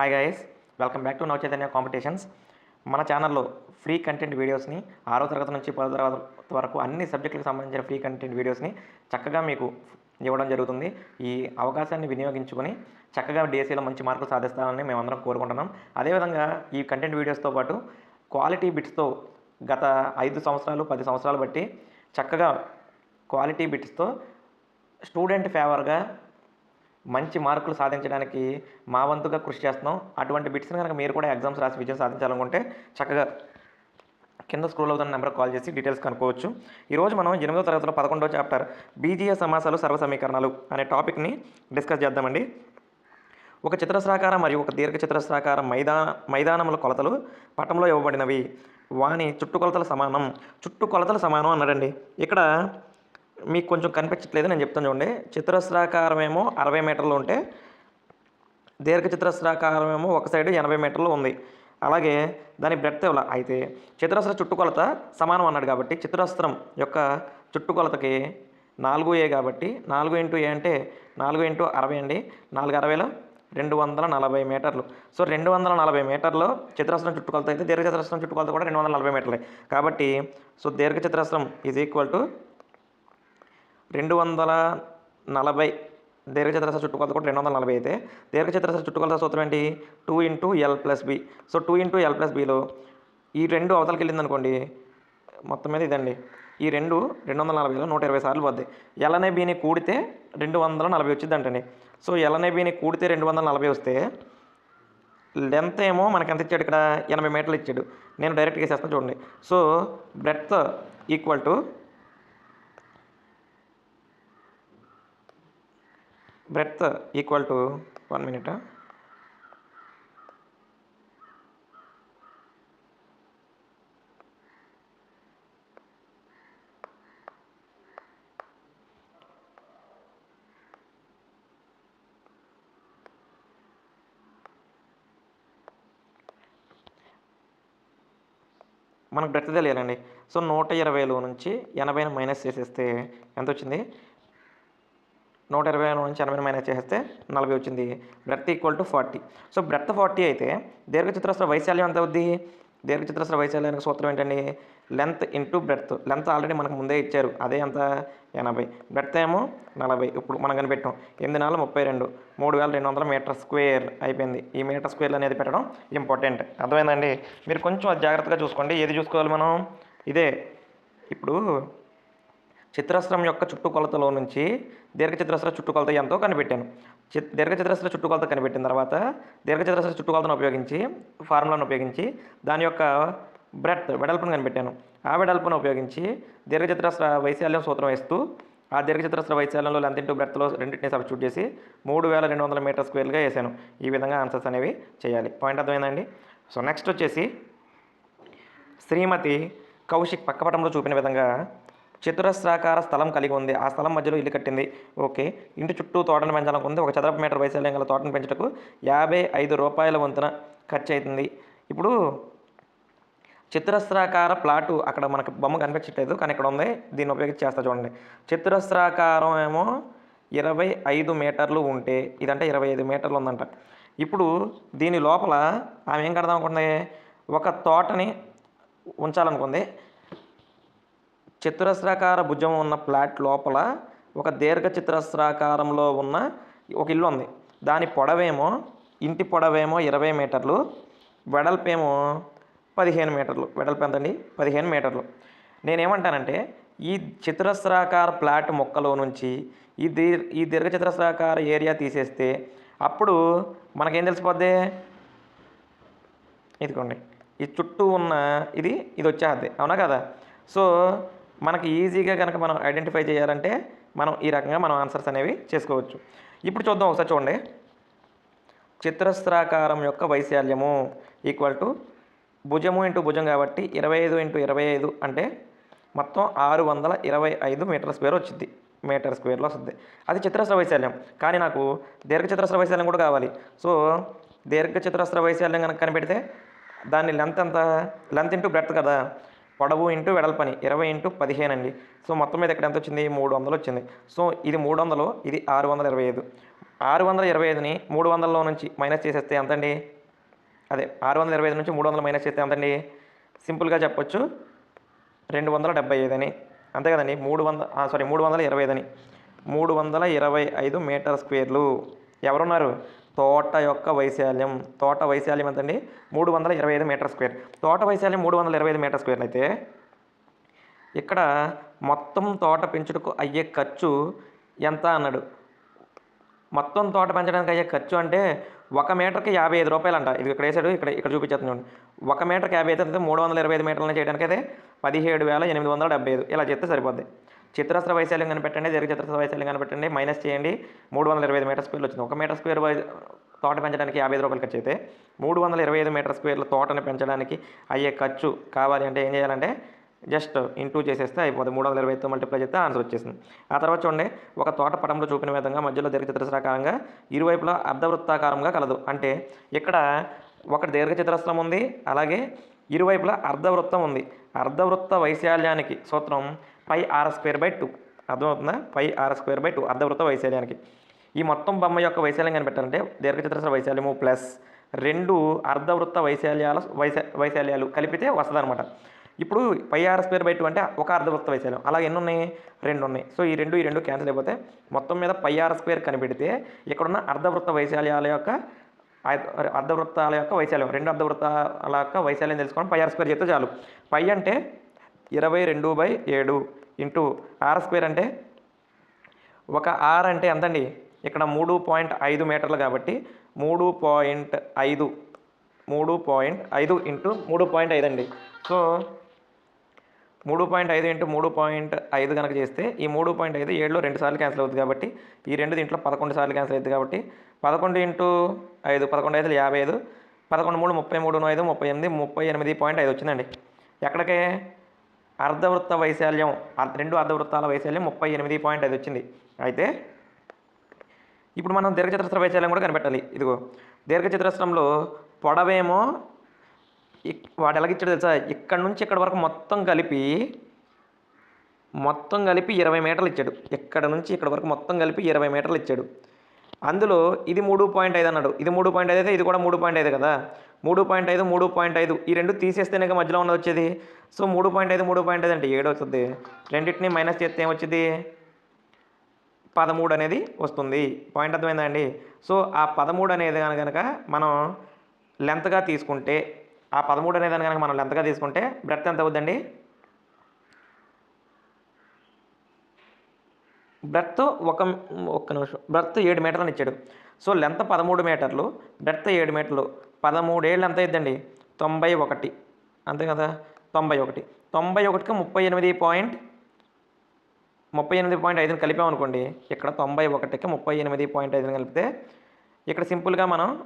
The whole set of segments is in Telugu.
Hi guys welcome back to Nava Chaitanya competitions మన ఛానల్లో ఫ్రీ కంటెంట్ వీడియోస్ని ఆరో తరగతి నుంచి పదో తరగతి వరకు అన్ని సబ్జెక్టులకు సంబంధించిన ఫ్రీ కంటెంట్ వీడియోస్ని చక్కగా మీకు ఇవ్వడం జరుగుతుంది. ఈ అవకాశాన్ని వినియోగించుకొని చక్కగా డిఎస్సీలో మంచి మార్కులు సాధిస్తారని మేమందరం కోరుకుంటున్నాం. అదేవిధంగా ఈ కంటెంట్ వీడియోస్తో పాటు క్వాలిటీ బిట్స్తో గత ఐదు సంవత్సరాలు పది సంవత్సరాలు బట్టి చక్కగా క్వాలిటీ బిట్స్తో స్టూడెంట్ ఫేవర్గా మంచి మార్కులు సాధించడానికి మా వంతుగా కృషి చేస్తున్నాం. అటువంటి బిట్స్ని కనుక మీరు కూడా ఎగ్జామ్స్ రాసి విజయం సాధించాలనుకుంటే చక్కగా కింద స్క్రోల్ అవుతున్న నెంబర్ కాల్ చేసి డీటెయిల్స్ కనుక్కోవచ్చు. ఈరోజు మనం ఎనిమిదో తరగతిలో పదకొండో చాప్టర్ బీజీయ సమాసాలు సర్వ సమీకరణాలు అనే టాపిక్ని డిస్కస్ చేద్దామండి. ఒక చతురస్రాకార మరియు ఒక దీర్ఘ చతురస్రాకార మైదాన మైదానముల కొలతలు పటంలో ఇవ్వబడినవి. వాని చుట్టుకొలతల సమానం. చుట్టుకొలతలు సమానం అన్నాడండి. ఇక్కడ మీకు కొంచెం కనిపించట్లేదు నేను చెప్తాను చూడండి. చతురస్రాకారం ఏమో అరవై మీటర్లు ఉంటే దీర్ఘ చతురస్రాకారం ఏమో ఒక సైడ్ ఎనభై మీటర్లు ఉంది. అలాగే దాని బ్రెడ్త్ ఇవ్వాల అయితే చతురస్ర చుట్టుకొలత సమానం అన్నాడు కాబట్టి చతురస్రం యొక్క చుట్టుకొలతకి నాలుగు ఏ కాబట్టి నాలుగు ఇంటూ ఏ అంటే నాలుగు ఇంటూ అరవై అండి. నాలుగు అరవైలో రెండు వందల నలభై మీటర్లు. సో రెండు వందల నలభై మీటర్లు చతురస్రం చుట్టుకొలత అయితే దీర్ఘ చతురస్రం చుట్టుకొలత కూడా రెండు వందల నలభై మీటర్లే. కాబట్టి సో దీర్ఘ చతురస్రం ఈజ్ ఈక్వల్ టు రెండు వందల నలభై దీర్ఘచతురస్ర చుట్టుకొలత కూడా రెండు వందల నలభై అయితే. దీర్ఘచతురస్ర చుట్టుకొలత సూత్రం ఏంటి? Two into L plus B. So two into L plus below ఈ రెండు అవతలకి వెళ్ళింది అనుకోండి మొత్తం మీద ఇదండి. ఈ రెండు రెండు వందల నలభైలో నూట ఇరవై సార్లు పోద్ది. ఎల్ అనే బీని కూడితే రెండు వందల నలభై వచ్చింది అంటండి సో ఎల్ అనే బిని కూడితే రెండు వందల నలభై వస్తే లెంత్ ఏమో మనకి ఎంత ఇచ్చాడు ఇక్కడ? ఎనభై మీటర్లు ఇచ్చాడు. నేను డైరెక్ట్గా వేసేస్తాను చూడండి. So breadth equal to breadth equal to one minute? మనకు బ్రెత్ తెలియాలండి. సో నూట ఇరవైలో నుంచి ఎనభైని మైనస్ చేసేస్తే ఎంత వచ్చింది నూట ఇరవై నుంచి ఎనభై మైనస్ చేస్తే నలభై వచ్చింది. Breadth equal to forty so breadth forty అయితే దీర్ఘచతురస్ర వైశాల్యం ఎంత అవుద్ది? దీర్ఘచతురస్ర వైశాల్యానికి సూత్రం ఏంటండి? Length into breadth length already మనకు ముందే ఇచ్చారు. అదే ఎంత? ఎనభై. బ్రెత్ ఏమో నలభై. ఇప్పుడు మనం కనిపెట్టాం. ఎనిమిది నాలుగు ముప్పై రెండు. మూడు వేల రెండు వందల మీటర్ స్క్వేర్ అయిపోయింది. ఈ మీటర్ స్క్వేర్ అనేది పెట్టడం ఇంపార్టెంట్ అర్థమైందండి? మీరు కొంచెం జాగ్రత్తగా చూసుకోండి. ఏది చూసుకోవాలి మనం? ఇదే. ఇప్పుడు చిత్రస్రం యొక్క చుట్టుకొలతలో నుంచి దీర్ఘచతురస్ర చుట్టుకొలత ఎంతో కనిపెట్టాను. చిత్ దీర్ఘచతురస్ర చుట్టుకొలత కనిపెట్టిన తర్వాత దీర్ఘచతురస్ర చుట్టుకొలతను ఉపయోగించి ఫార్ములాను ఉపయోగించి దాని యొక్క బ్రెడ్త్ వెడల్పును కనిపెట్టాను. ఆ వెడల్పును ఉపయోగించి దీర్ఘచతురస్ర వైశాల్యం సూత్రం వేస్తూ ఆ దీర్ఘచతురస్ర వైశాల్యంలో లెంత్ ఇంటూ బ్రెత్లో రెండింటిని సబ్స్టిట్యూట్ చేసి మూడు వేల రెండు వందల మీటర్ స్క్వేర్గా వేసాను. ఈ విధంగా ఆన్సర్స్ అనేవి చేయాలి. పాయింట్ అర్థమైందండి? సో నెక్స్ట్ వచ్చేసి శ్రీమతి కౌశిక్ పక్కపటంలో చూపిన విధంగా చతురస్రాకార స్థలం కలిగి ఉంది. ఆ స్థలం మధ్యలో ఇల్లు కట్టింది. ఓకే. ఇంటి చుట్టూ తోటను పెంచాలనుకుంది ఒక చదరపు మీటర్ వైశాల్యం గల తోటను పెంచటకు యాభై ఐదు రూపాయల వంతున ఖర్చు అవుతుంది ఇప్పుడు చతురస్రాకార ప్లాటు అక్కడ మనకు బొమ్మ కనిపించట్లేదు కానీ ఇక్కడ ఉంది. దీన్ని ఉపయోగించి చేస్తా చూడండి. చతురస్రాకారం ఏమో ఇరవై ఐదు మీటర్లు ఉంటే ఇదంటే ఇరవై ఐదు మీటర్లు ఉందంట. ఇప్పుడు దీని లోపల ఆమె ఏం కడదాం అనుకుంది ఒక తోటని ఉంచాలనుకుంది. చతురస్రాకార భుజం ఉన్న ప్లాట్ లోపల ఒక దీర్ఘ చతురస్రాకారంలో ఉన్న ఒక ఇల్లు ఉంది. దాని పొడవేమో ఇంటి పొడవేమో ఇరవై మీటర్లు వెడల్పేమో పదిహేను మీటర్లు. వెడల్పు ఎంతండి? పదిహేను మీటర్లు. నేనేమంటానంటే ఈ చతురస్రాకార ప్లాట్ మొక్కలో నుంచి ఈ దీర్ ఈ దీర్ఘ చతురస్రాకార ఏరియా తీసేస్తే అప్పుడు మనకేం తెలిసిపోద్ది? ఇదిగోండి. ఈ చుట్టూ ఉన్న ఇది ఇది వచ్చేది అవునా కదా? సో మనకి ఈజీగా కనుక మనం ఐడెంటిఫై చేయాలంటే మనం ఈ రకంగా మనం ఆన్సర్స్ అనేవి చేసుకోవచ్చు. ఇప్పుడు చూద్దాం ఒకసారి చూడండి. చిత్రస్త్రాకారం యొక్క వైశాల్యము ఈక్వల్ టు భుజము ఇంటూ భుజం కాబట్టి ఇరవై ఐదు ఇంటూ ఇరవై ఐదు అంటే మొత్తం ఆరు వందల ఇరవై ఐదు మీటర్ స్క్వేర్ వచ్చింది మీటర్ స్క్వేర్లో వస్తుంది. అది చతురస్ర వైశాల్యం. కానీ నాకు దీర్ఘ చతురస్ర వైశాల్యం కూడా కావాలి. సో దీర్ఘ చతురస్ర వైశాల్యం కనుక కనిపెడితే దాన్ని లెంత్ ఎంత? లెంత్ ఇంటూ బ్రెడ్త్ కదా. పొడవు ఇంటూ వెడల్పని ఇరవై ఇంటూ పదిహేను అండి. సో మొత్తం మీద ఇక్కడ ఎంత వచ్చింది? మూడు వందలు వచ్చింది. సో ఇది మూడు వందలు ఇది ఆరు వందల ఇరవై ఐదు. ఆరు వందల ఇరవై ఐదుని మూడు వందలలో నుంచి మైనస్ చేసేస్తే ఎంతండి? అదే ఆరు వందల ఇరవై ఐదు నుంచి మూడు వందలు మైనస్ చేస్తే ఎంతండి? సింపుల్గా చెప్పొచ్చు. రెండు వందల డెబ్బై ఐదు అని. అంతే కదండి? మూడు వంద సారీ మూడు వందల ఇరవై ఐదు అని. మూడు వందల ఇరవై ఐదు మీటర్ స్క్వేర్లు. ఎవరున్నారు? తోట యొక్క వైశాల్యం. తోట వైశాల్యం ఎంతండి? మూడు వందల ఇరవై ఐదు మీటర్ స్క్వేర్. తోట వైశాల్యం మూడు వందల ఇరవై ఐదు మీటర్ స్క్వేర్ అయితే ఇక్కడ మొత్తం తోట పెంచుటకు అయ్యే ఖర్చు ఎంత అన్నాడు? మొత్తం తోట పెంచడానికి అయ్యే ఖర్చు అంటే ఒక మీటర్కి యాభై ఐదు రూపాయలు అంట ఇది ఇక్కడ వేసాడు ఇక్కడ ఇక్కడ చూపించేస్తున్నాడు ఒక మీటర్కి యాభై ఐదు మూడు వందల ఇరవై ఐదు మీటర్లను చేయడానికి అయితే పదిహేడు వేల ఎనిమిది వందల డెబ్బై ఐదు. ఇలా చెప్తే సరిపోద్ది. చిత్రస్త్ర వైశాల్యం కనిపెట్టండి దీర్ఘ చిత్రస్త్ర వైశాల్యం కనిపెట్టండి మైనస్ చేయండి. మూడు వందల ఇరవై ఐదు మీటర్ స్క్వేర్లు వచ్చింది. ఒక మీటర్ స్క్వేర్ తోట పెంచడానికి యాభై ఐదు రూపాయలు ఖర్చు అయితే మూడు వందల ఇరవై ఐదు మీటర్ స్క్వేర్ల తోటను పెంచడానికి అయ్యే ఖర్చు కావాలి అంటే ఏం చేయాలంటే జస్ట్ ఇంటూ చేసేస్తే అయిపోతుంది. మూడు వందల ఇరవై ఐదుతో మల్టిప్లై చేస్తే ఆన్సర్ వచ్చేసింది. ఆ తర్వాత చూడండి ఒక తోట పటంలో చూపిన విధంగా మధ్యలో దీర్ఘచతురస్రాకారంగా ఇరువైపులా అర్ధవృత్తాకారంగా కలదు. అంటే ఇక్కడ ఒకటి దీర్ఘచతురస్రం ఉంది అలాగే ఇరువైపులా అర్ధవృత్తం ఉంది. అర్ధవృత్త వైశాల్యానికి సూత్రం pi R square by two అర్థమవుతుందా? Pi R square by two అర్ధవృత్త వైశాల్యానికి. ఈ మొత్తం బొమ్మ యొక్క వైశాల్యం కనిపెట్టాలంటే దీర్ఘచతురస్ర వైశాల్యము ప్లస్ రెండు అర్ధవృత్త వైశాల్యాల వైశా వైశాల్యాలు కలిపితే వస్తుందన్నమాట. ఇప్పుడు pi R square by two అంటే ఒక అర్ధవృత్త వైశాల్యం. అలా ఎన్ని ఉన్నాయి? రెండు ఉన్నాయి. సో ఈ రెండు ఈ రెండు క్యాన్సిల్ అయిపోతే మొత్తం మీద పై ఆర్ స్క్వేర్ కనిపెడితే ఇక్కడున్న అర్ధవృత్త వైశాల్యాల యొక్క అర్ధవృత్తాల యొక్క వైశాల్యం. రెండు అర్ధవృత్తాల యొక్క వైశాల్యం తెలుసుకోవడం పై ఆర్ స్క్వేర్ చెప్తే చాలు. పై అంటే ఇరవై రెండు బై ఏడు ఇంటూ ఆర్ స్క్వేర్ అంటే ఒక ఆర్ అంటే ఎంతండి? ఇక్కడ మూడు పాయింట్ ఐదు మీటర్లు కాబట్టి మూడు పాయింట్ ఐదు మూడు పాయింట్ ఐదు ఇంటూ మూడు పాయింట్ ఐదు అండి. సో మూడు పాయింట్ ఐదు ఇంటూ మూడు పాయింట్ ఐదు కనుక చేస్తే ఈ మూడు పాయింట్ ఐదు ఏడులో రెండు సార్లు క్యాన్సిల్ అవుతుంది కాబట్టి ఈ రెండు దీంట్లో పదకొండు సార్లు క్యాన్సిల్ అవుతుంది కాబట్టి పదకొండు ఇంటూ ఐదు పదకొండు ఐదు యాభై ఐదు. పదకొండు మూడు ముప్పై మూడు ఐదు ముప్పై ఎనిమిది ముప్పై ఎనిమిది పాయింట్ ఐదు వచ్చిందండి. ఎక్కడికి? అర్ధవృత్త వైశాల్యం రెండు అర్ధవృత్తాల వైశాల్యం ముప్పై ఎనిమిది పాయింట్ ఐదు వచ్చింది. అయితే ఇప్పుడు మనం దీర్ఘచతురస్ర వైశాల్యం కూడా కనిపెట్టాలి. ఇదిగో దీర్ఘచతురస్రంలో పొడవేమో ఇక్- వాడు ఎలాగిచ్చాడు తెలుసా? ఇక్కడ నుంచి ఇక్కడ వరకు మొత్తం కలిపి మొత్తం కలిపి ఇరవై మీటర్లు ఇచ్చాడు. ఇక్కడ నుంచి ఇక్కడ వరకు మొత్తం కలిపి ఇరవై మీటర్లు ఇచ్చాడు. అందులో ఇది మూడు పాయింట్ ఐదు అన్నాడు. ఇది మూడు పాయింట్ ఐదు అయితే ఇది కూడా మూడు పాయింట్ ఐదు కదా? మూడు పాయింట్ ఐదు మూడు పాయింట్ ఐదు. ఈ రెండు తీసేస్తేనే మధ్యలో ఉన్నది వచ్చేది. సో మూడు పాయింట్ ఐదు మూడు పాయింట్ ఐదు అంటే ఏడు వస్తుంది. రెండింటిని మైనస్ చేస్తే ఏమొచ్చింది పదమూడు అనేది వస్తుంది. పాయింట్ అర్థమైందా అండి? సో ఆ పదమూడు అనేది కనుక మనం లెంత్గా తీసుకుంటే ఆ పదమూడు అనేది కనుక మనం లెంత్గా తీసుకుంటే బ్రెత్ ఎంత అవుద్దండి? బ్రెత్ ఒక ఒక్క నిమిషం. బ్రెత్ ఏడు మీటర్లు ఇచ్చాడు. సో లెంత్ పదమూడు మీటర్లు బ్రెత్ ఏడు మీటర్లు. పదమూడేళ్ళు ఎంత అయిద్దండి? తొంభై ఒకటి. అంతే కదా? తొంభై ఒకటి. తొంభై ఒకటికి ముప్పై ఎనిమిది పాయింట్ ముప్పై ఎనిమిది పాయింట్ ఐదుని కలిపామనుకోండి ఇక్కడ తొంభై ఒకటికి ముప్పై ఎనిమిది పాయింట్ ఐదుని కలిపితే ఇక్కడ సింపుల్గా మనం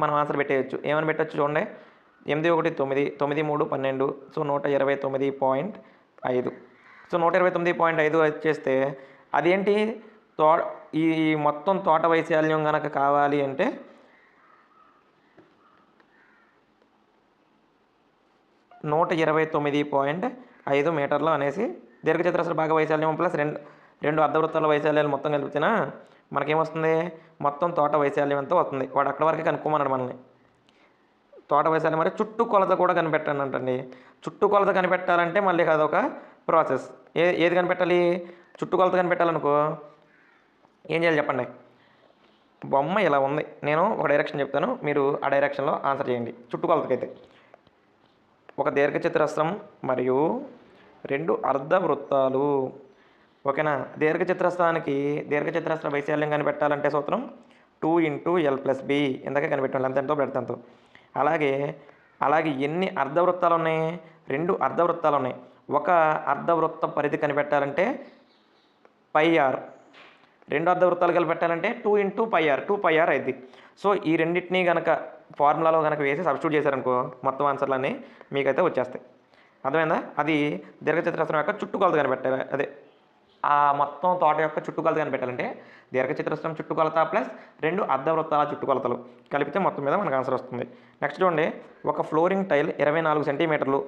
మనం ఆన్సర్ పెట్టేయచ్చు. ఏమని పెట్టచ్చు చూడండి. ఎనిమిది ఒకటి తొమ్మిది తొమ్మిది మూడు పన్నెండు. సో నూట ఇరవై తొమ్మిది పాయింట్ ఐదు. సో నూట ఇరవై తొమ్మిది పాయింట్ ఐదు వచ్చేస్తే అదేంటి? తో ఈ మొత్తం తోట వైశాల్యం కనుక కావాలి అంటే నూట ఇరవై తొమ్మిది పాయింట్ ఐదు మీటర్లు అనేసి దీర్ఘచతురస్ర భాగ వైశాల్యం ప్లస్ రెండు రెండు అర్ధవృత్తాల వైశాల్యాలు మొత్తం కలిపితేనా? మనకేమొస్తుంది? మొత్తం తోట వైశాల్యం ఎంతో వస్తుంది. వాడు అక్కడ వరకే కనుక్కోమన్నాడు మనల్ని. తోట వైశాల్యం మరి చుట్టూ కొలత కూడా కనిపెట్టండి అంటండి చుట్టూ కొలత కనిపెట్టాలంటే మళ్ళీ అదొక ప్రాసెస్. ఏ ఏది కనిపెట్టాలి? చుట్టుకొలత కనిపెట్టాలనుకో ఏం చేయాలి చెప్పండి? బొమ్మ ఇలా ఉంది. నేను ఒక డైరెక్షన్ చెప్తాను. మీరు ఆ డైరెక్షన్లో ఆన్సర్ చేయండి. చుట్టుకొలతకైతే. ఒక దీర్ఘచతురస్రం మరియు రెండు అర్ధవృత్తాలు. ఓకేనా? దీర్ఘచతురస్రానికి దీర్ఘచతురస్ర వైశాల్యం కనిపెట్టాలంటే సూత్రం two into L plus B. ఇందాక కనిపెట్టాం. లెంత్ ఎంతో బ్రెడ్త్ ఎంతో. అలాగే అలాగే ఎన్ని అర్ధవృత్తాలు ఉన్నాయి? రెండు అర్ధవృత్తాలు ఉన్నాయి. ఒక అర్ధవృత్త పరిధి కనిపెట్టాలంటే పై ఆర్ రెండు అర్ధవృత్తాలు కలిపి పెట్టాలంటే two into pi R two pi R అయింది. సో ఈ రెండింటినీ కనుక ఫార్ములాలో కనుక వేసి సబ్స్టిట్యూట్ చేశారనుకో మొత్తం ఆన్సర్లన్నీ మీకైతే వచ్చేస్తాయి. అర్థమైందా? అది దీర్ఘచతురస్రం యొక్క చుట్టుకొలత కనిపెట్టాలి. అదే ఆ మొత్తం తోట యొక్క చుట్టుకొలత కనిపెట్టాలంటే దీర్ఘచతురస్రం చుట్టుకొలత ప్లస్ రెండు అర్ధవృత్తాల చుట్టుకొలతలు కలిపితే మొత్తం మీద మనకు ఆన్సర్ వస్తుంది. నెక్స్ట్ చూడండి. ఒక ఫ్లోరింగ్ టైల్ ఇరవై నాలుగు సెంటీమీటర్లు.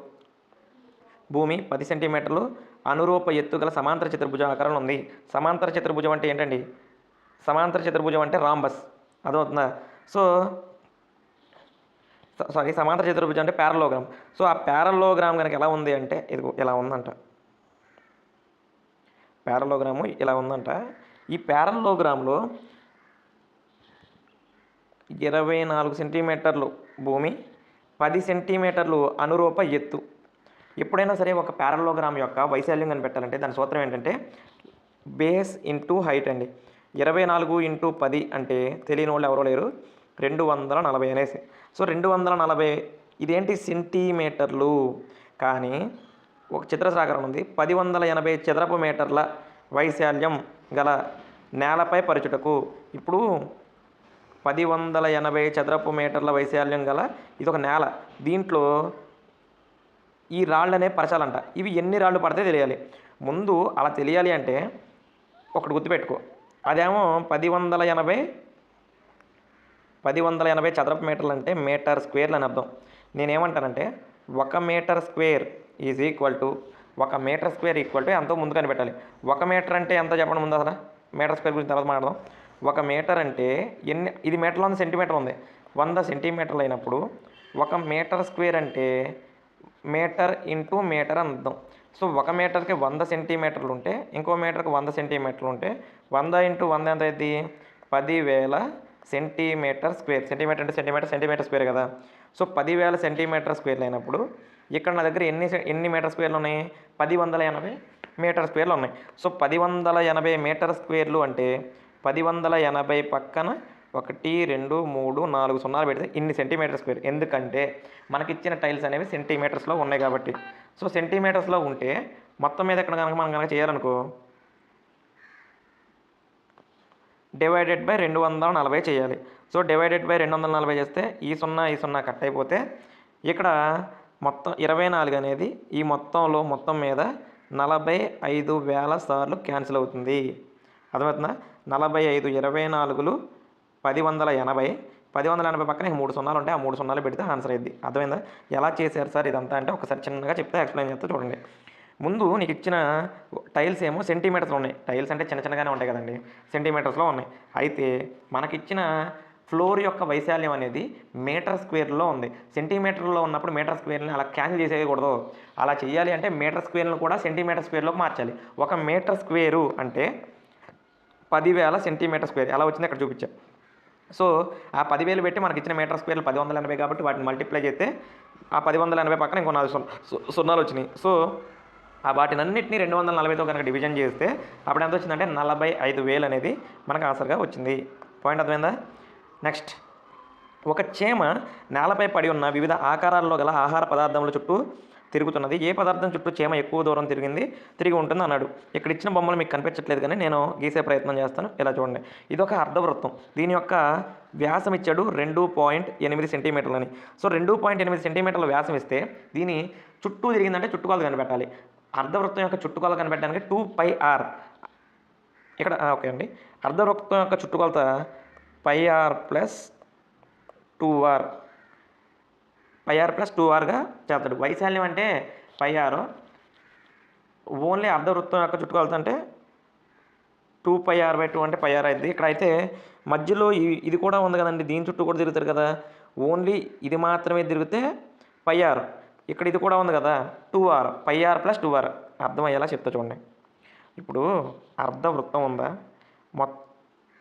భూమి పది సెంటీమీటర్లు. అనురూప ఎత్తు గల సమాంతర చతుర్భుజ ఆకారంలో ఉంది. సమాంతర చతుర్భుజం అంటే ఏంటండి? సమాంతర చతుర్భుజం అంటే రాంబస్. అదవుతుందా సో సారీ సమాంతర చతుర్భుజం అంటే ప్యారలోగ్రామ్ సో ఆ ప్యారలోగ్రామ్ కనుక ఎలా ఉంది అంటే ఇది ఇలా ఉందంట. ప్యారలోగ్రాము ఇలా ఉందంట. ఈ ప్యారలోగ్రామ్లో ఇరవై నాలుగు సెంటీమీటర్లు భూమి పది సెంటీమీటర్లు అనురూప ఎత్తు. ఎప్పుడైనా సరే ఒక ప్యారలోగ్రామ్ యొక్క వైశాల్యం కనిపెట్టాలంటే దాని సూత్రం ఏంటంటే బేస్ ఇంటూ హైట్ అండి. ఇరవై నాలుగు ఇంటూ పది అంటే తెలియని వాళ్ళు ఎవరో లేరు. రెండు వందల నలభై అనేసి. సో రెండు వందల నలభై ఇదేంటి సెంటీమీటర్లు? కానీ ఒక చిత్రసాగరం ఉంది. పది వందల ఎనభై చదరపు మీటర్ల వైశాల్యం గల నేలపై పరచుటకు. ఇప్పుడు పది వందల ఎనభై చదరపు మీటర్ల వైశాల్యం గల ఇది ఒక నేల. దీంట్లో ఈ రాళ్ళనే పరచాలంట. ఇవి ఎన్ని రాళ్ళు పడితే తెలియాలి. ముందు అలా తెలియాలి అంటే ఒకటి గుర్తుపెట్టుకో. అదేమో పది వందల ఎనభై పది వందల ఎనభై చదరపు మీటర్లు అంటే మీటర్ స్క్వేర్లు అని అర్థం. నేనేమంటానంటే ఒక metre square is equal to ఒక మీటర్ స్క్వేర్ ఈక్వల్ టు ఎంతో ముందు కనిపెట్టాలి. ఒక మీటర్ అంటే ఎంత చెప్పండి ముందు అసలు? మీటర్ స్క్వేర్ గురించి తర్వాత మాట్లాడదాం. ఒక మీటర్ అంటే ఎన్ని ఇది మీటర్లో ఉంది సెంటీమీటర్ ఉంది. వంద సెంటీమీటర్లు అయినప్పుడు ఒక మీటర్ స్క్వేర్ అంటే మీటర్ ఇంటూ మీటర్ అని అర్థం. సో ఒక మీటర్కి వంద సెంటీమీటర్లు ఉంటే ఇంకో మీటర్కి వంద సెంటీమీటర్లు ఉంటే వంద ఇంటూ వంద ఎంత అయింది? పదివేల సెంటీమీటర్ స్క్వేర్. సెంటీమీటర్ అంటే సెంటీమీటర్ సెంటీమీటర్ స్క్వేర్ కదా. సో పదివేల సెంటీమీటర్ స్క్వేర్లు అయినప్పుడు ఇక్కడ నా దగ్గర ఎన్ని సె- ఎన్ని మీటర్ స్క్వేర్లు ఉన్నాయి? పది వందల ఎనభై మీటర్ స్క్వేర్లు ఉన్నాయి. సో పది వందల ఎనభై మీటర్ స్క్వేర్లు అంటే పది వందల ఎనభై పక్కన ఒకటి రెండు మూడు నాలుగు సున్నాలు పెడితే ఇన్ని సెంటీమీటర్ స్క్వేర్ ఎందుకంటే మనకి ఇచ్చిన టైల్స్ అనేవి సెంటీమీటర్స్లో ఉన్నాయి కాబట్టి. సో సెంటీమీటర్స్లో ఉంటే మొత్తం మీద ఎక్కడ కనుక మనం కనుక చేయాలనుకో డివైడెడ్ బై రెండు వందల నలభై చేయాలి. సో డివైడెడ్ బై రెండు వందల నలభై చేస్తే ఈ సున్నా ఈ సున్నా కట్ అయిపోతే ఇక్కడ మొత్తం ఇరవై నాలుగు అనేది ఈ మొత్తంలో మొత్తం మీద నలభై ఐదు వేల సార్లు క్యాన్సిల్ అవుతుంది. అర్థమవుతుందా? నలభై ఐదు ఇరవై నాలుగులు పది వందల ఎనభై పది వందల ఎనభై పక్కన మూడు సున్నాలు ఉంటాయి. ఆ మూడు సున్నాలు పెడితే ఆన్సర్ అయ్యింది అర్థమైందా? ఎలా చేశారు సార్ ఇదంతా అంటే ఒకసారి చిన్నగా చెప్తే ఎక్స్ప్లెయిన్ చేస్తే చూడండి. ముందు నీకు ఇచ్చిన టైల్స్ ఏమో సెంటీమీటర్స్లో ఉన్నాయి. టైల్స్ అంటే చిన్న చిన్నగానే ఉంటాయి కదండి. సెంటీమీటర్స్లో ఉన్నాయి. అయితే మనకిచ్చిన ఫ్లోర్ యొక్క వైశాల్యం అనేది మీటర్ స్క్వేర్లో ఉంది. సెంటీమీటర్లో ఉన్నప్పుడు మీటర్ స్క్వేర్ని అలా క్యాన్సిల్ చేసేయకూడదు. అలా చేయాలి అంటే మీటర్ స్క్వేర్ను కూడా సెంటీమీటర్ స్క్వేర్లోకి మార్చాలి. ఒక మీటర్ స్క్వేరు అంటే పదివేల సెంటీమీటర్ స్క్వేర్. ఎలా వచ్చింది అక్కడ చూపించాను సో ఆ పదివేలు పెట్టి మనకి ఇచ్చిన మీటర్ స్క్వేర్లు పది వందల ఎనభై కాబట్టి వాటిని మల్టిప్లై చేస్తే ఆ పది వందల ఎనభై పక్కన ఇంకో నాలుగు సున్నా సున్నాలు వచ్చినాయి. సో ఆ వాటిని అన్నింటినీ రెండు వందల నలభైతో కనుక డివిజన్ చేస్తే అప్పుడు ఎంత వచ్చిందంటే నలభై ఐదు వేలు అనేది మనకు ఆన్సర్గా వచ్చింది. పాయింట్ అర్థమైందా? నెక్స్ట్. ఒక చీమ నేలపై పడి ఉన్న వివిధ ఆకారాల్లో గల ఆహార పదార్థముల చుట్టూ తిరుగుతున్నది. ఏ పదార్థం చుట్టూ చీమ ఎక్కువ దూరం తిరిగింది తిరిగి ఉంటుంది అన్నాడు. ఇక్కడ ఇచ్చిన బొమ్మలు మీకు కనిపించట్లేదు కానీ నేను గీసే ప్రయత్నం చేస్తాను. ఇలా చూడండి. ఇది ఒక అర్ధవృత్తం. దీని యొక్క వ్యాసం ఇచ్చాడు రెండు పాయింట్ ఎనిమిది సెంటీమీటర్లని సో రెండు పాయింట్ ఎనిమిది సెంటీమీటర్ల వ్యాసం ఇస్తే దీని చుట్టూ తిరిగిందంటే చుట్టుకొలత కనిపెట్టాలి. అర్ధవృత్తం యొక్క చుట్టుకొలత కనిపెట్టడానికి టూ పై ఆర్. ఇక్కడ ఓకే అండి. అర్ధవృత్తం యొక్క చుట్టుకొలత pi R plus two R. Pi R plus two ఆర్గా చేస్తాడు వైశాల్యం అంటే పై ఆర్ ఓన్లీ అర్ధవృత్తం యొక్క చుట్టుకొలత అంటే two pi R by two అంటే పై ఆర్ అయింది ఇక్కడ అయితే మధ్యలో ఇది కూడా ఉంది కదండి. దీని చుట్టూ కూడా తిరుగుతారు కదా. ఓన్లీ ఇది మాత్రమే తిరిగితే పై ఆర్ ఇక్కడ ఇది కూడా ఉంది కదా. Two R pi R plus two R అర్థమయ్యేలా చెప్తా చూడండి. ఇప్పుడు అర్ధ వృత్తం ఉందా? మొత్తం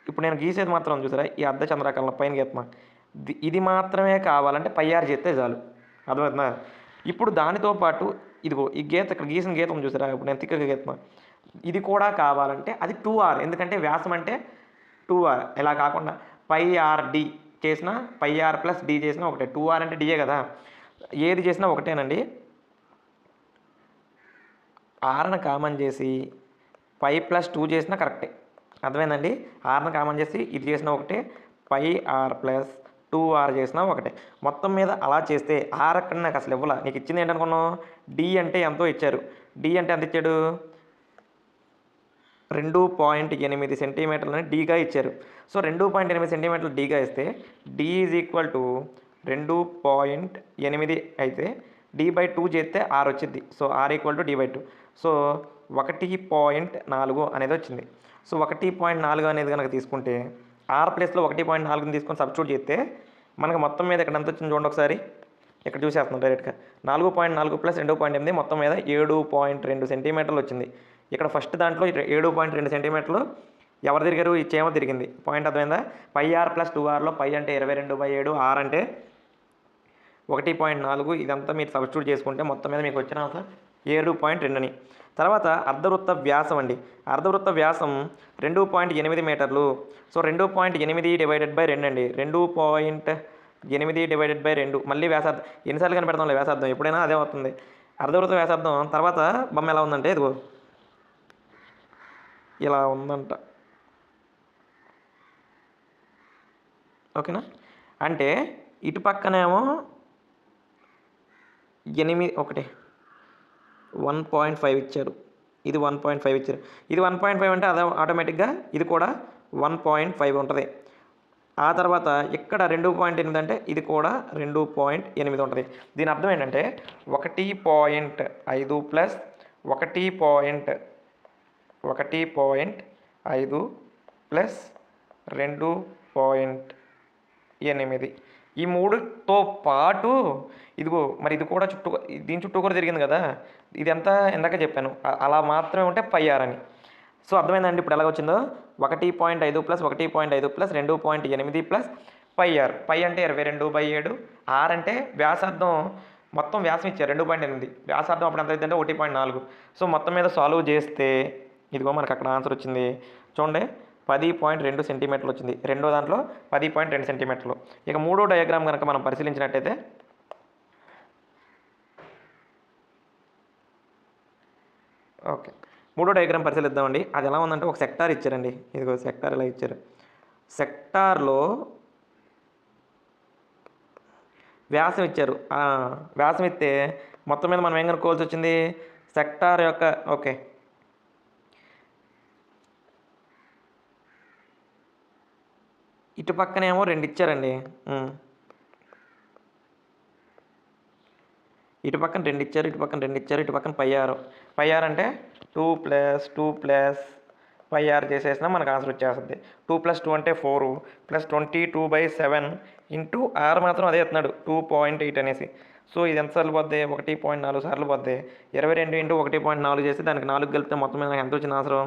ఇప్పుడు నేను గీసేది మాత్రం చూసారా? ఈ అర్ధ చంద్రాకాలంలో పైన గీతమా ఇది మాత్రమే కావాలంటే పై చేస్తే చాలు. అర్థమవుతుందా? ఇప్పుడు దానితో పాటు ఇదిగో ఈ గీత ఇక్కడ గీసిన గీతం చూసారా? ఇప్పుడు నేను తిక్కగా గీస్తున్నా ఇది కూడా కావాలంటే అది టూ ఆర్. ఎందుకంటే వ్యాసం అంటే టూ ఆర్. ఇలా కాకుండా పై ఆర్ డి చేసిన పై ఆర్ ప్లస్ డి చేసిన ఒకటే. టూ ఆర్ అంటే డిఏ కదా? ఏది చేసినా ఒకటేనండి. ఆర్న కామన్ చేసి పై ప్లస్ టూ చేసినా కరెక్టే. అర్థమైందండి? ఆర్న కామన్ చేసి ఇది చేసినా ఒకటే. Pi R plus two R చేసినా ఒకటే. మొత్తం మీద అలా చేస్తే ఆర్ అక్కడ నాకు అసలు ఇవ్వాల. నీకు ఇచ్చింది ఏంటనుకున్నావు? డి అంటే ఎంతో ఇచ్చారు. డి అంటే ఎంత ఇచ్చాడు? రెండు పాయింట్ ఎనిమిది సెంటీమీటర్లని డీగా ఇచ్చారు. సో రెండు పాయింట్ ఎనిమిది సెంటీమీటర్లు డీగా ఇస్తే డి ఈజ్ ఈక్వల్ టు రెండు పాయింట్ ఎనిమిది అయితే డి బై టూ చేస్తే ఆర్ వచ్చింది. So R equal to D by two. So ఒకటి పాయింట్ నాలుగు అనేది వచ్చింది. సో ఒకటి పాయింట్ నాలుగు అనేది కనుక తీసుకుంటే ఆర్ ప్లేస్లో ఒకటి పాయింట్ నాలుగుని తీసుకొని సబ్స్టిట్యూట్ చేస్తే మనకు మొత్తం మీద ఇక్కడ ఎంత వచ్చింది చూడండి ఒకసారి. ఇక్కడ చూసేస్తున్నాం డైరెక్ట్గా. నాలుగు పాయింట్ నాలుగు ప్లస్ రెండు పాయింట్ ఎనిమిది మొత్తం మీద ఏడు పాయింట్ రెండు సెంటీమీటర్లు వచ్చింది. ఇక్కడ ఫస్ట్ దాంట్లో ఏడు పాయింట్ రెండు సెంటీమీటర్లు ఎవరు తిరిగారు? ఈ చేమ తిరిగింది. పాయింట్ అర్థమైందా? పై ఆర్ ప్లస్ టూ ఆర్లో పై అంటే ఇరవై రెండు బై ఏడు ఆర్ అంటే ఒకటి పాయింట్ నాలుగు. ఇదంతా మీరు సబ్స్టిట్యూట్ చేసుకుంటే మొత్తం మీద మీకు వచ్చిన ఆన్సర్ ఏడు పాయింట్ రెండుని. తర్వాత అర్ధవృత్త వ్యాసం అండి. అర్ధవృత్త వ్యాసం రెండు పాయింట్ ఎనిమిది మీటర్లు. సో రెండు పాయింట్ ఎనిమిది డివైడెడ్ బై రెండు అండి. రెండు పాయింట్ ఎనిమిది డివైడెడ్ బై రెండు. మళ్ళీ వ్యాసార్థం ఎన్నిసార్లు కనిపెడతాం వ్యాసార్థం? ఎప్పుడైనా అదే అవుతుంది. అర్ధవృత్త వ్యాసార్థం తర్వాత బొమ్మ ఎలా ఉందంటే ఇదిగో. ఇలా ఉందంట. ఓకేనా? అంటే ఇటు పక్కనేమో ఎనిమిది ఒకటి. వన్ పాయింట్ ఫైవ్ ఇచ్చారు. ఇది వన్ పాయింట్ ఫైవ్ ఇచ్చారు. ఇది వన్ పాయింట్ ఫైవ్ అంటే అదే ఆటోమేటిక్గా ఇది కూడా వన్ పాయింట్ ఫైవ్ ఉంటుంది. ఆ తర్వాత ఇక్కడ రెండు పాయింట్ ఎనిమిది అంటే ఇది కూడా రెండు పాయింట్ ఎనిమిది ఉంటుంది. దీని అర్థం ఏంటంటే ఒకటి పాయింట్ ఐదు ప్లస్ ఒకటి పాయింట్ ఒకటి పాయింట్ ఐదు ప్లస్ రెండు పాయింట్ ఎనిమిది. ఈ మూడుతో పాటు ఇదిగో మరి ఇది కూడా చుట్టూ దీని చుట్టూ కూడా జరిగింది కదా. ఇది ఎంత ఇందాక చెప్పాను. అలా మాత్రమే ఉంటే పై ఆర్ అని. సో అర్థమైందండి ఇప్పుడు ఎలా వచ్చిందో? ఒకటి పాయింట్ ఐదు ప్లస్ ఒకటి పాయింట్ ఐదు ప్లస్ రెండు పాయింట్ ఎనిమిది ప్లస్ పై ఆర్. పై అంటే ఇరవై రెండు బై ఏడు. ఆర్ అంటే వ్యాసార్థం మొత్తం వ్యాసం ఇచ్చారు. రెండు పాయింట్ ఎనిమిది. వ్యాసార్థం అప్పుడు ఎంత అవుతుందంటే ఒకటి పాయింట్ నాలుగు. సో మొత్తం మీద సాల్వ్ చేస్తే ఇదిగో మనకు అక్కడ ఆన్సర్ వచ్చింది. చూడండి. పది పాయింట్ రెండు సెంటీమీటర్లు వచ్చింది. రెండో దాంట్లో పది పాయింట్ రెండు సెంటీమీటర్లు. ఇక మూడో డయాగ్రామ్ కనుక మనం పరిశీలించినట్టయితే ఓకే. మూడో డయాగ్రామ్ పరిశీలిద్దామండి. అది ఎలా ఉందంటే ఒక సెక్టార్ ఇచ్చారండి. ఇదిగో సెక్టార్ ఇలా ఇచ్చారు. సెక్టార్లో వ్యాసం ఇచ్చారు. వ్యాసం ఇస్తే మొత్తం మీద మనం ఏం కనుక్కోవాల్సి వచ్చింది? సెక్టార్ యొక్క ఓకే. ఇటు పక్కనేమో రెండు ఇచ్చారండి. ఇటు పక్కన రెండు ఇచ్చారు ఇటు పక్కన రెండు ఇచ్చారు ఇటు పక్కన పై ఆరు. పై అంటే two plus two plus pi చేసేసినా మనకు ఆన్సర్ వచ్చేస్తుంది. టూ ప్లస్ టూ అంటే four plus twenty two by seven into R మాత్రం అదే ఎత్తున్నాడు టూ పాయింట్ ఎయిట్ అనేసి. సో ఇది ఎంత సార్లు పోద్ది? ఒకటి పాయింట్ నాలుగు సార్లు పోద్ది. ఇరవై రెండు ఇంటూ ఒకటి పాయింట్ నాలుగు చేసి దానికి నాలుగు కలిపితే మొత్తం మీద ఎంత వచ్చింది ఆన్సర్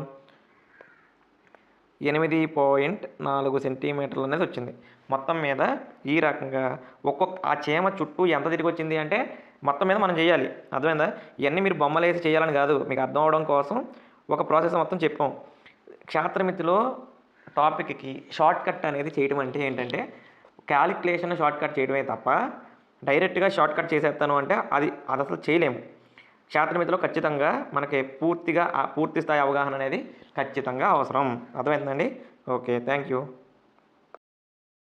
ఎనిమిది పాయింట్ నాలుగు సెంటీమీటర్లు అనేది వచ్చింది. మొత్తం మీద ఈ రకంగా ఒక్కొక్క ఆ చీమ చుట్టూ ఎంత తిరిగి వచ్చింది అంటే మొత్తం మీద మనం చేయాలి. అర్థమైందా? ఇవన్నీ మీరు బొమ్మలు వేసి చేయాలని కాదు. మీకు అర్థం అవడం కోసం ఒక ప్రాసెస్ మొత్తం చెప్పాం. క్షేత్రమితిలో టాపిక్కి షార్ట్ కట్ అనేది చేయడం అంటే ఏంటంటే క్యాలిక్యులేషన్ షార్ట్ కట్ చేయడమే తప్ప డైరెక్ట్గా షార్ట్ కట్ చేసేస్తాను అంటే అది అది అసలు చేయలేము. క్షేత్రమితిలో ఖచ్చితంగా మనకి పూర్తిగా పూర్తి స్థాయి అవగాహన అనేది ఖచ్చితంగా అవసరం. అర్థమైందండి? Okay thank you